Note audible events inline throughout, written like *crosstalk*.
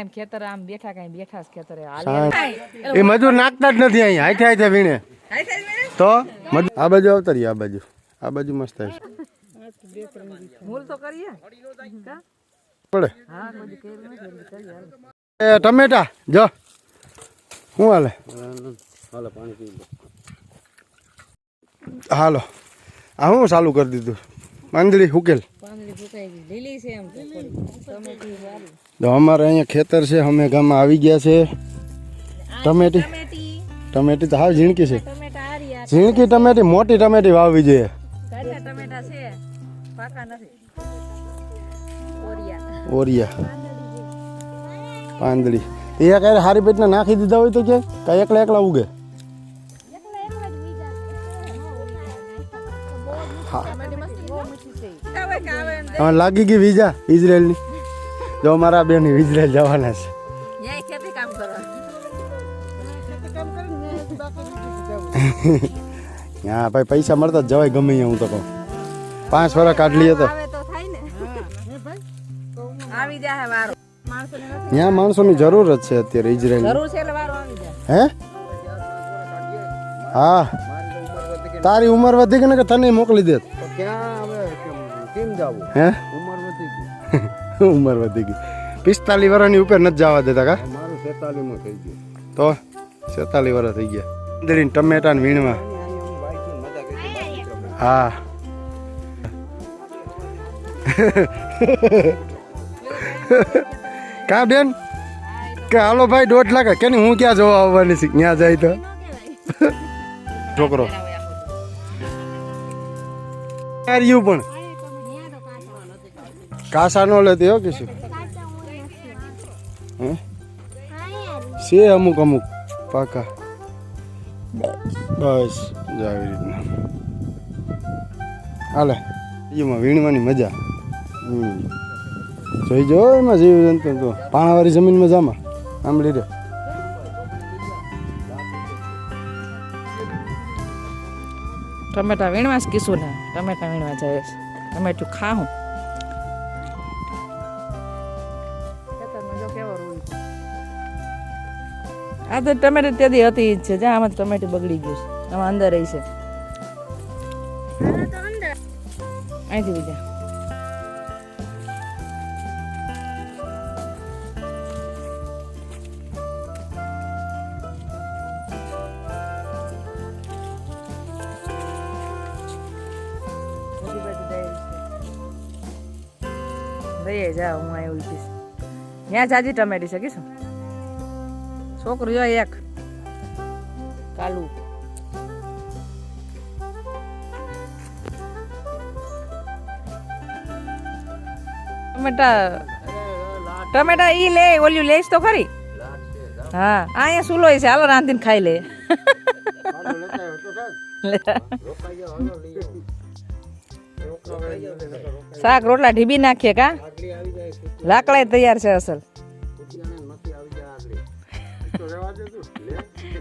ના એમ ખેતર આમ બેઠા કઈ બેઠા ખેતરે. હાલે. એ મજૂર નાખતા જ નથી અહીંયા. હાથે હાથે વીણે. તો આ બાજુ આવતરી આ બાજુ. આ બાજુ મસ્ત તો કરીએ. પડે. હા હાલો. એ ટમેટા જો. શું હાલે? હાલો. આ હું ચાલુ કરી દીધું? પાંદડી એમ તો અમારે અહીંયા ખેતર છે અમે ગામમાં આવી ગયા છે. ટમેટી. ટમેટી. તો હાવ ઝીણકી છે. ઝીણકી ટમેટી મોટી ટમેટી વાવવી જોઈએ. ઓરિયા. પાંદડી. એ કઈ હારી પેટના નાખી દીધા હોય તો કે કઈ એકલા એકલા ઉગે. હવે લાગી ગઈ વિઝા ઇઝરાયલની. જો મારા બેન ઇઝરાયલ જવાના છે. હા ભાઈ પૈસા મળતા જ જવાય ગમે હું તો કહું. પાંચ વર્ષ કાઢ લઈએ તો. આવે તો થાય ને. આવી જાય વારો. માણસોને નથી ત્યાં માણસોની જરૂર જ છે અત્યારે ઇઝરાયલ જરૂર છે એટલે વારો આવી જાય. હે? હા. તારી ઉંમર વધી ગઈ ને કે તને મોકલી દે હે? ઉંમર વધી ગઈ. *laughs* પિસ્તાલીસ વર્ષની ઉપર નથી જવા દેતા કા? તો છેતાલીસ વર્ષ થઈ ગયા. અંદરીને ટમેટા ને વીણવા. હા. *laughs* કા બેન? કે હાલો ભાઈ દોઢ લાખ. કે હું ક્યાં જોવા આવવાની છે? ત્યાં જાય તો. *laughs* છોકરો. રહ્યું પણ? કાસા નો લેતી હો કીશું હે? છે અમુક અમુક. પાકા. બસ, જો આવી રીતના. હાલે. એમાં વીણવાની મજા. હમ. જોઈ જો એમાં જીવ જંતુ તો. પાણાવાળી જમીનમાં જામાં આંબળી રે ટમેટા વીણવા જ કીશું ને. ટમેટા વીણવા જાય ટમેટું ખાવું આ તો ટમેટો ત્યાંથી હતી જ છે. જ્યાં આમાં ટમેટું બગડી ગયું છે. આમાં અંદર રહી છે. અહીંથી બીજા. બાજુ જા હું અહીં ઉલટીશ. ત્યાં જાજી ટમેટી છે કીશું છોકરું જો એક. કાલુ. ટમેટા ટમેટા ઈ લે ઓલ્યું લેસ તો ખરી? હા અહીંયા સુલો છે હાલો રાંધીને ખાઈ લે. શાક રોટલા ઢીબી નાખીએ કા? લાકડા તૈયાર છે અસલ.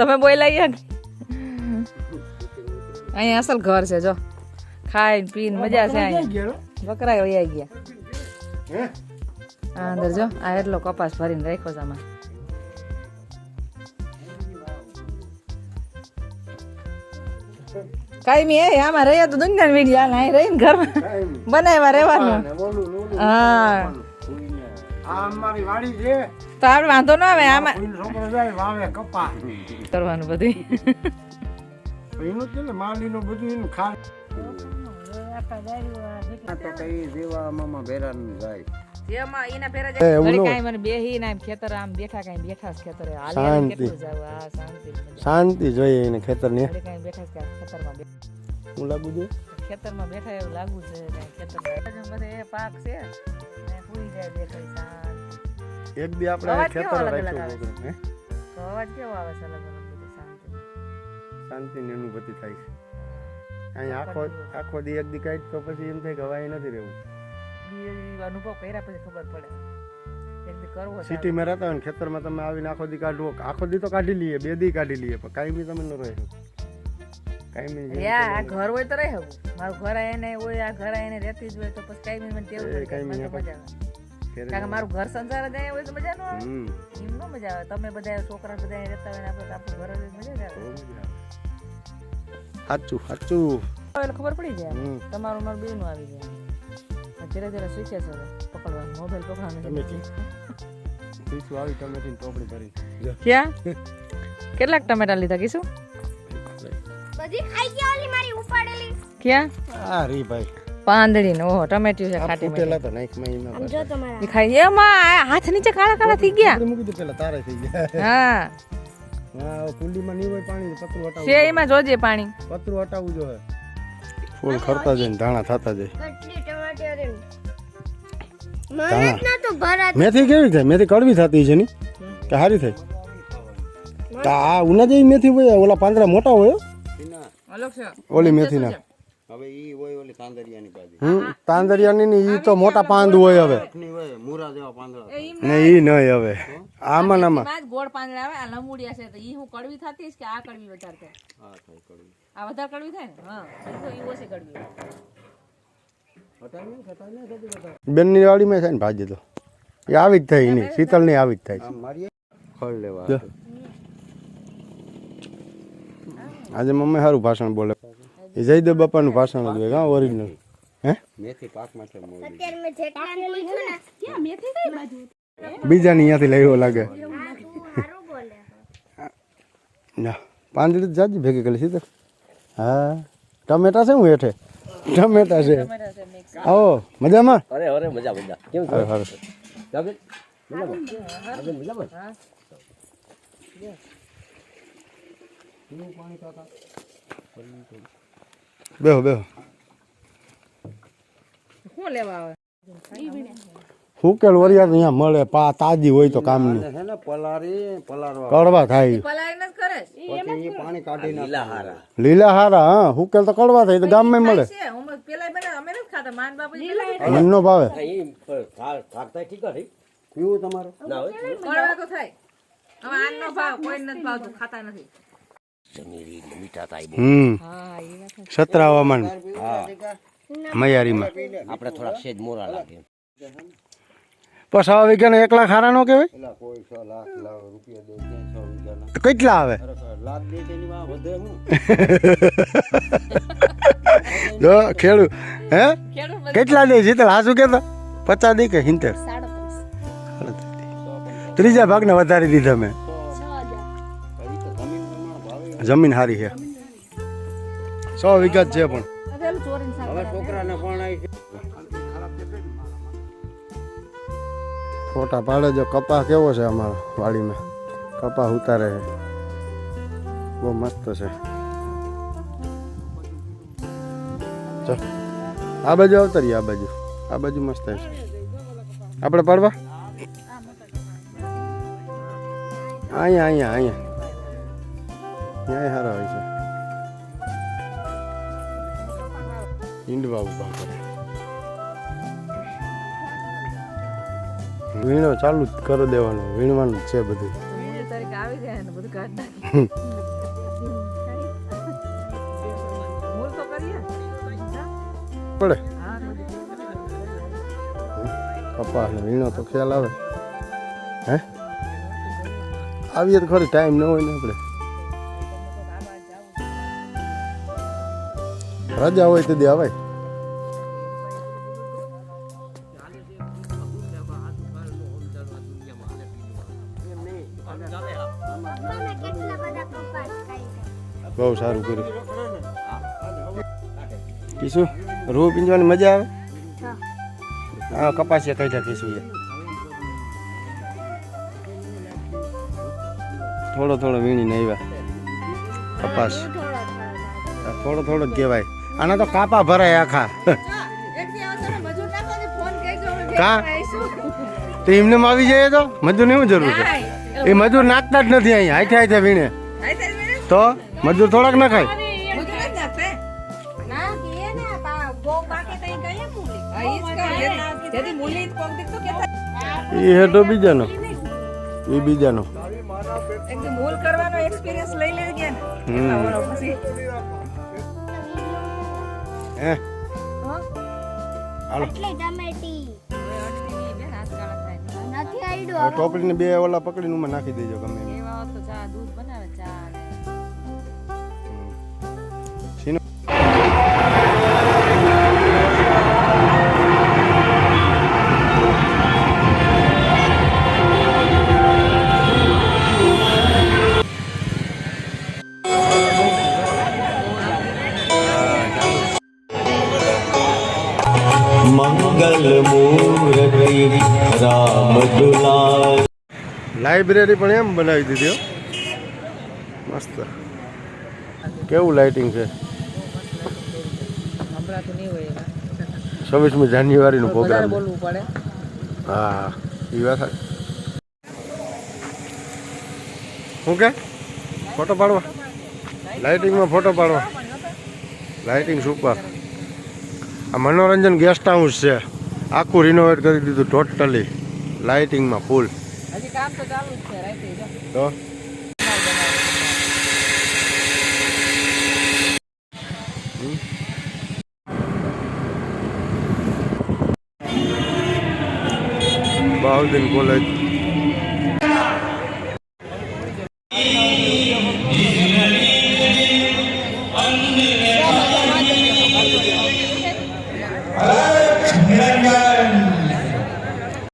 તમે ગયા ને અહીંયા અસલ ઘર છે જો. ખાઈ પીને મજા છે અહીંયા. બકરા વયા ગયા. આ અંદર જો આ એટલો કપાસ ભરીને રાખ્યો છે આમાં. કાઈ મી એ આમાં રહ્યા તો દુનિયા વીડિયા અહીં રહીને ઘરમાં બનાવ્યા રહેવાનું. હા. આ અમારી વાડી છે. તો આપણે વાંધો ના આવે આમાં છોકરો જાય વાવે કપા કરવાનું બધું એનું છે ને માલીનું બધું એનું ખા ખેતર ખેતરે. શાંતિ. આ શાંતિ શાંતિ જોઈએ એને ખેતરમાં બે- હું લાગુ છું? ખેતરમાં બેઠા એવું લાગુ છે ખેતર પાક છે પૂરી જાય એક દી આપણે ખેતર રાખ્યું આવે હે? તો અવાજ કેવો આવે છે અલગ અલગ બધું શાંતિ? શાંતિની અનુભૂતિ થાય છે. અહીંયા આખો આખો દી એક દી કાઢ તો પછી એમ થાય કે હવાય નથી રહેવું. અનુભવ કર્યા પછી ખબર પડે. એક માં રહેતા હોય ને ખેતરમાં તમે આવીને આખો દી કાઢવો. આખો દી તો કાઢી લઈએ બે દી કાઢી લઈએ પણ કાંઈ બી તમે ન રહે. યા આ ઘર હોય તો રહે મારું ઘર એને હોય આ ઘર એને રહેતી જ હોય તો પછી કાંઈ બી મને તેવું બી મજા આવે. કારણ કે મારું ઘર સંસાર જ અહીંયા હોય તો મજા ન આવે. એમ ન મજા આવે. તમે બધા છોકરા બધા રહેતા હોય ને આપણે આપણું ઘર જ મજા જ આવે. સાચું સાચું. એટલે ખબર પડી જાય. તમારું મારું બેનું આવી જાય. ધીરે ધીરે શીખે છે પકડવાનું. મોબાઈલ પકડવાનું તમે પીછું આવી ટમેટીની ટોપડી ભરી ક્યાં? કેટલાક ટમેટા લીધા કીશું? બધી ખાઈ ગયા ઓલી મારી ઉપાડેલી. ક્યાં? આ રી ભાઈ. પાંદડી ને ઓહો ટમેટિયું છે ખાટી પેલા તો નાખમાં જો તમારા. એ ખાઈ એમાં હાથ નીચે કાળા કાળા થઈ ગયા. મૂકી દે પેલા તારે થઈ ગયા. હા. હા કુંડીમાં નહીં હોય પાણી પતરું હટાવું છે એમાં જોજે પાણી. પતરું હટાવું જો ફૂલ ખરતા જઈને ધાણા થતા જાય. ના મેથી કેવી થાય? મેથી કડવી થતી છે ની? કે સારી થઈ તા આ ઉના જેવી મેથી હોય ઓલા પાંદડા મોટા હોય ઓલી મેથી ના ઓલી મેથીના. હવે ઈ હોય ઓલી તાંદરિયાની બાજુ હમ તાંદરિયાની ની ઈ તો મોટા પાંદ હોય હવે. ની હોય મુરા જેવા પાંદડા ને ઈ નહીં હવે. આમાં નામાં એમાં ગોળ પાંદડા આવે આ લંબુડિયા છે તો ઈ હું કડવી થતી કે આ કડવી વધારે થાય? હા થાય કડવી. આ વધારે કડવી થાય ને? હા તો ઈ ઓછી કડવી. બેનની વાડીમાં થાય ને ભાજી તો. એ આવી જ થાય નહીં શીતળની આવી જ થાય ફળ લેવા જો. આજે મમ્મી સારું ભાષણ બોલે. એ જયદેવ બાપાનું ભાષણ જ હોય હા ઓરિજિનલ હે? મેથી પાક માટે મોડી અત્યારે મેં જેટલાને પૂછ્યું ને. બીજાની અહીંયાથી લાવ્યો લાગે. આ તું હારું બોલે. ના પાંદડી જ જાજી ભેગી કરી શીતળ હા. ટમેટા છે હું હેઠે? ટમેટા છે. આવો મજામાં? અરે અરે મજા મજા. કેમ સારું જાબે મજામાં? બેહો બેહો. શું લેવા આવે? હુકેલ વરિયાળ અહીંયા મળે પા તાજી હોય તો કામની. છે ને પલારી પલારવા કડવા થાય. પછી પાણી કાઢી લીલા હારા લીલા હારા હા હુકેલ તો કડવા થાય તો ગામમાં મળે. છે. હું પેલા બને અમે નથી ખાતા માન બાપા પેલા મન નો ભાવે. પીવું તમારે? ના હોય. કડવા તો થાય. હવે આનનો ભાવ કોઈ નથી ભાવતો ખાતા નથી. જમીરી મીઠા થાય હમ. હા એ વાત સત્ર હવામાન મયારીમાં. આપણે થોડા સેજ મોરા લાગે. પણ સવા વીઘાના એક લાખ હારા નો તો કેટલા આવે? દે તેની માં *laughs* જો ખેડૂ હે? કેટલા દે શીતળ હાસુ કેતા? પચાસ દે કે હિંતેર? ત્રીજા ભાગને વધારી દીધા મેં. જમીન હારી છે. સો વિગત છે પણ. ફોટા પાડે જો કપા કેવો છે અમારા વાડીમાં? કપા ઉતારે છે. બહુ મસ્ત છે. આ બાજુ અવતરીએ આ બાજુ. આ બાજુ મસ્ત છે. આપણે પાડવા? અહીંયા અહીંયા અહીંયા. અહીંયા સારા હોય છે ઈંડવા ઊભા કરે વીણો ચાલુ જ કરી દેવાનું વીણવાનું છે બધું આવી ને કાઢ પડે ને વીણો તો ખ્યાલ આવે હે આવીએ તો ખરી ટાઈમ ન હોય ને આપણે રજા હોય તે દે ખાઈ બહુ સારું કર્યું. કીશું? રૂ પીંજવાની મજા આવે? હા. કપાસિયા કાઢ્યા કીશું એ થોડો થોડો વીણીને આવ્યા. કપાસ. થોડો થોડો જ કહેવાય. આના તો કાપા ભરાય આખા. કા? તો એમને આવી જાય તો? મજૂર એવું જરૂર છે? એ મજૂર નાખતા જ નથી અહીંયા. હાથે હાથે વીણે. તો? મજૂર થોડાક ના ખાય ના. કે ને પા બહુ પાકે તઈ ગયે મૂલી. એ હેઠો બીજાનો. એ બીજાનો. એકદમ કરવાનો એક્સપિરિયન્સ લઈ લેજે ને. હમ. પછી. હે? હાલો. ટોપલીને બે ઓલા પકડીને ઉમાં નાખી દેજો ગમે એમ. એવા તો ચા દૂધ બનાવે ચા. મંગલ મૂર્તિ રામ દુલાર લાઇબ્રેરી પણ એમ બનાવી દીધી હો. મસ્ત. કેવું લાઇટિંગ છે? હમણાં તો નહીં હોય એવા. છવ્વીસમી જાન્યુઆરીનો પ્રોગ્રામ હા એ વાત. શું કે? ફોટો પાડવા? લાઇટિંગમાં ફોટો પાડવા? Lighting super. આ મનોરંજન ગેસ્ટ હાઉસ છે. આખું રિનોવેટ કરી દીધું ટોટલી લાઇટિંગમાં ફૂલ તો બાઉદ્દીન કોલેજ